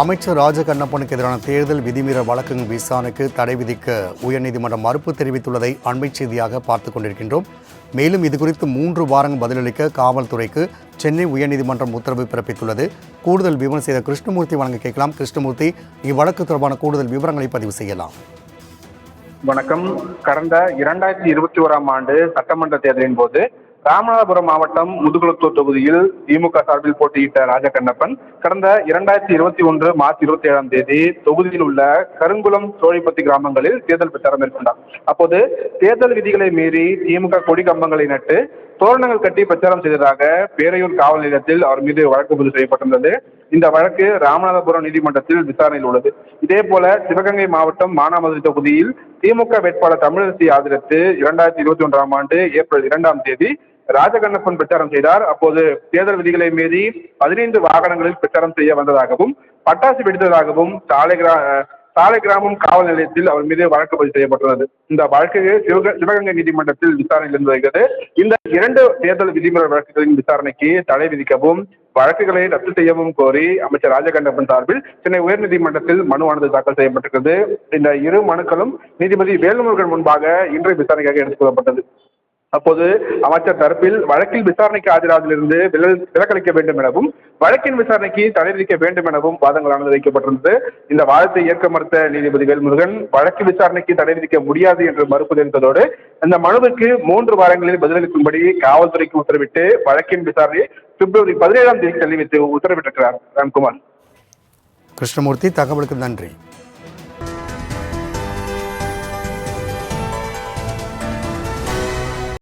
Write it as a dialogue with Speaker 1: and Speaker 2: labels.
Speaker 1: அமைச்சர் ராஜகண்ணப்பனுக்கு எதிரான தேர்தல் விதிமீறல் வழக்குகள் விசாரணைக்கு தடை விதிக்க உயர்நீதிமன்றம் மறுப்பு தெரிவித்துள்ளதை அண்மை செய்தியாக பார்த்து கொண்டிருக்கின்றோம். மேலும் இது குறித்து மூன்று வாரங்கள் பதிலளிக்க காவல்துறைக்கு சென்னை உயர்நீதிமன்றம் உத்தரவு பிறப்பித்துள்ளது. கூடுதல் விவரம் செய்த கிருஷ்ணமூர்த்தி வழங்க கேட்கலாம். கிருஷ்ணமூர்த்தி இவ்வழக்கு தொடர்பான கூடுதல் விவரங்களை பதிவு செய்யலாம்.
Speaker 2: வணக்கம். கடந்த இரண்டாயிரத்தி இருபத்தி ஓராம் ஆண்டு சட்டமன்ற தேர்தலின் போது ராமநாதபுரம் மாவட்டம் முதுகுளத்தூர் தொகுதியில் திமுக சார்பில் போட்டியிட்ட ராஜகண்ணப்பன் கடந்த இரண்டாயிரத்தி இருபத்தி ஒன்று மார்ச் இருபத்தி ஏழாம் தேதி தொகுதியில் உள்ள கருங்குளம் சோழிப்பத்தி கிராமங்களில் தேர்தல் பிரச்சாரம் மேற்கொண்டார். அப்போது தேர்தல் விதிகளை மீறி திமுக கொடி கம்பங்களை நட்டு தோரணங்கள் கட்டி பிரச்சாரம் செய்ததாக பேரையூர் காவல் நிலையத்தில் அவர் மீது வழக்கு பதிவு செய்யப்பட்டிருந்தது. இந்த வழக்கு ராமநாதபுரம் நீதிமன்றத்தில் விசாரணையில் உள்ளது. இதே போல சிவகங்கை மாவட்டம் மானாமதுரை தொகுதியில் திமுக வேட்பாளர் தமிழரசி ஆதரித்து இரண்டாயிரத்தி இருபத்தி ஒன்றாம் ஆண்டு ஏப்ரல் இரண்டாம் தேதி ராஜகண்ணப்பன் பிரச்சாரம் செய்தார். அப்போது தேர்தல் விதிகளை மீறி பதினைந்து வாகனங்களில் பிரச்சாரம் செய்ய வந்ததாகவும் பட்டாசு வெடித்ததாகவும் சாலை கிரா சாலை கிராமம் காவல் நிலையத்தில் அவர் மீது வழக்கு பதிவு செய்யப்பட்டுள்ளது. இந்த வழக்கு சிவக சிவகங்கை நீதிமன்றத்தில் விசாரணையில் இருந்து வருகிறது. இந்த இரண்டு தேர்தல் விதிமுறை வழக்குகளின் விசாரணைக்கு தடை விதிக்கவும் வழக்குகளை ரத்து செய்யவும் கோரி அமைச்சர் ராஜகண்டப்பன் சார்பில் சென்னை உயர்நீதிமன்றத்தில் மனுவானது தாக்கல் செய்யப்பட்டிருக்கிறது. இந்த இரு மனுக்களும் நீதிபதி வேலுமுருகன் முன்பாக இன்றைய விசாரணைக்காக எடுத்துக் கொள்ளப்பட்டது. அப்போது அமைச்சர் தரப்பில் வழக்கில் விசாரணைக்கு ஆஜராதிலிருந்து விலல் விலக்களிக்க வேண்டும் எனவும் வழக்கின் விசாரணைக்கு தடை விதிக்க வேண்டும் எனவும் வாதங்களானது வைக்கப்பட்டிருந்தது. இந்த வாதத்தை ஏற்க மறுத்த நீதிபதி வேல்முருகன் வழக்கு விசாரணைக்கு தடை விதிக்க முடியாது என்று மறுப்பு தெரிவித்ததோடு இந்த மனுவுக்கு மூன்று வாரங்களில் பதிலளிக்கும்படி காவல்துறைக்கு உத்தரவிட்டு வழக்கின் விசாரணையை பிப்ரவரி பதினேழாம் தேதி தள்ளி வைத்து உத்தரவிட்டிருக்கிறார் ராம்குமார்.
Speaker 1: கிருஷ்ணமூர்த்தி தகவலுக்கு நன்றி.